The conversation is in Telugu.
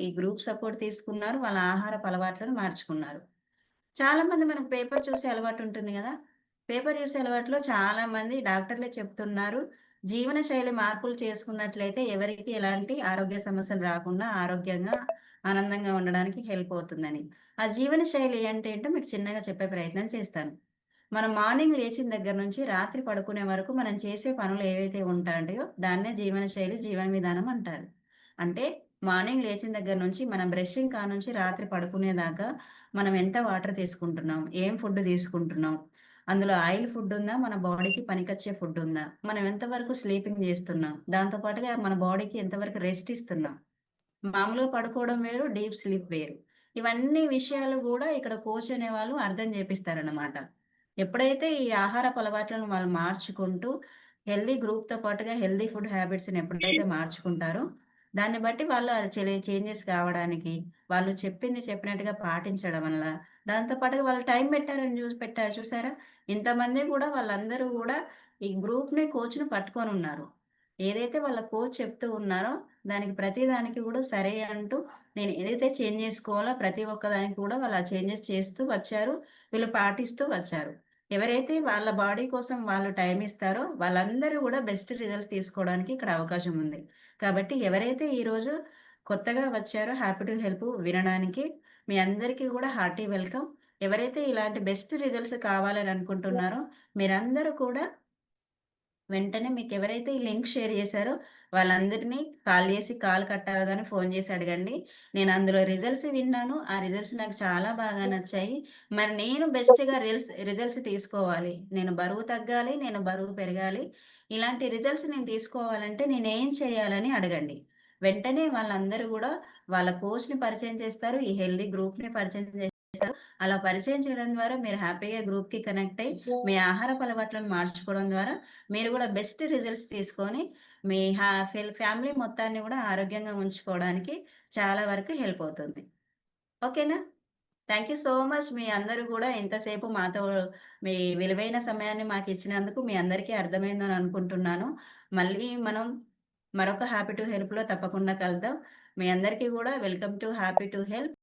ఈ గ్రూప్ సపోర్ట్ తీసుకున్నారు. వాళ్ళ ఆహారపు అలవాట్లను మార్చుకున్నారు. చాలామంది మనకు పేపర్ చూసే అలవాటు ఉంటుంది కదా పేపర్ చూసే అలవాటులో చాలామంది డాక్టర్లే చెప్తున్నారు. జీవనశైలి మార్పులు చేసుకున్నట్లయితే ఎవరికి ఎలాంటి ఆరోగ్య సమస్యలు రాకుండా ఆరోగ్యంగా, ఆనందంగా ఉండడానికి హెల్ప్ అవుతుందని. ఆ జీవనశైలి అంటే ఏంటో మీకు చిన్నగా చెప్పే ప్రయత్నం చేస్తాను. మనం మార్నింగ్ లేచిన దగ్గర నుంచి రాత్రి పడుకునే వరకు మనం చేసే పనులు ఏవైతే ఉంటాయో దాన్నే జీవనశైలి, జీవన విధానం అంటారు. అంటే మార్నింగ్ లేచిన దగ్గర నుంచి మనం బ్రషింగ్ కానుంచి రాత్రి పడుకునేదాకా మనం ఎంత వాటర్ తీసుకుంటున్నాం? ఏం ఫుడ్ తీసుకుంటున్నాం? అందులో ఆయిల్ ఫుడ్ ఉందా? మన బాడీకి పనికొచ్చే ఫుడ్ ఉందా? మనం ఎంతవరకు స్లీపింగ్ చేస్తున్నాం? దాంతో పాటుగా మన బాడీకి ఎంతవరకు రెస్ట్ ఇస్తున్నాం? మామూలుగా పడుకోవడం వేరు, డీప్ స్లీప్ వేరు. ఇవన్నీ విషయాలు కూడా ఇక్కడ కోచ్ అనేవాళ్ళు అర్థం చేపిస్తారనమాట. ఎప్పుడైతే ఈ ఆహారపు అలవాట్లను వాళ్ళు మార్చుకుంటూ హెల్తీ గ్రూప్‌తో పాటుగా హెల్తీ ఫుడ్ హ్యాబిట్స్‌ని ఎప్పుడైతే మార్చుకుంటారో, దాన్ని బట్టి వాళ్ళు అది చెలి చేంజెస్ కావడానికి, వాళ్ళు చెప్పింది చెప్పినట్టుగా పాటించడం వల్ల, దాంతో పాటుగా వాళ్ళు టైం పెట్టారని చూసి పెట్టారు చూసారా? ఇంతమంది కూడా వాళ్ళందరూ కూడా ఈ గ్రూప్‌ని, కోచ్‌ని పట్టుకొని ఉన్నారు ఏదైతే వాళ్ళ కోచ్ చెప్తూ ఉన్నారో దానికి ప్రతి దానికి సరే అంటూ నేను ఏదైతే చేంజ్ చేసుకోవాలో ప్రతి ఒక్క దానికి కూడా వాళ్ళు ఆ చేంజెస్ చేస్తూ వచ్చారు. వీళ్ళు పాటిస్తూ వచ్చారు. ఎవరైతే వాళ్ళ బాడీ కోసం వాళ్ళు టైం ఇస్తారో వాళ్ళందరూ కూడా బెస్ట్ రిజల్ట్స్ తీసుకోవడానికి ఇక్కడ అవకాశం ఉంది. కాబట్టి ఎవరైతే ఈరోజు కొత్తగా వచ్చారో హ్యాపీ టు హెల్ప్ వినడానికి మీ అందరికీ కూడా హార్టీ వెల్కమ్. ఎవరైతే ఇలాంటి బెస్ట్ రిజల్ట్స్ కావాలని అనుకుంటున్నారో మీరందరూ కూడా వెంటనే మీకెవరైతే ఈ లింక్ షేర్ చేశారో వాళ్ళందరినీ కాల్ చేసి కాల్ కట్ అవ్వగానే ఫోన్ చేసి అడగండి. నేను అందులో రిజల్ట్స్ విన్నాను. ఆ రిజల్ట్స్ నాకు చాలా బాగా నచ్చాయి. మరి నేను బెస్ట్‌గా రిల్స్ రిజల్ట్స్ తీసుకోవాలి. నేను బరువు తగ్గాలి. నేను బరువు పెరగాలి. ఇలాంటి రిజల్ట్స్ నేను తీసుకోవాలంటే నేను ఏం చేయాలని అడగండి. వెంటనే వాళ్ళందరూ కూడా వాళ్ళ కోచ్‌ని పరిచయం చేస్తారు. ఈ హెల్తీ గ్రూప్‌ని పరిచయం చేస్తారు. అలా పరిచయం చేయడం ద్వారా మీరు హ్యాపీగా గ్రూప్‌కి కనెక్ట్ అయ్యి మీ ఆహారపు అలవాట్లను మార్చుకోవడం ద్వారా మీరు గూడా బెస్ట్ రిజల్ట్స్ తీసుకొని మీ ఫ్యామిలీ మొత్తాన్ని గూడా ఆరోగ్యంగా ఉంచుకోవడానికి చాలా వరకు హెల్ప్ అవుతుంది. ఓకేనా? Thank you so much. మీ అందరూ గూడా ఇంతసేపు మాతో మీ విలువైన సమయాన్ని మాకిచ్చినందుకు మీ అందరికీ అర్థమైందని అనుకుంటున్నాను. మళ్ళీ మనం మరొక హ్యాపీ టు హెల్ప్‌లో తప్పకుండా కలుద్దాం. మీ అందరికీ గూడా welcome to happy to help.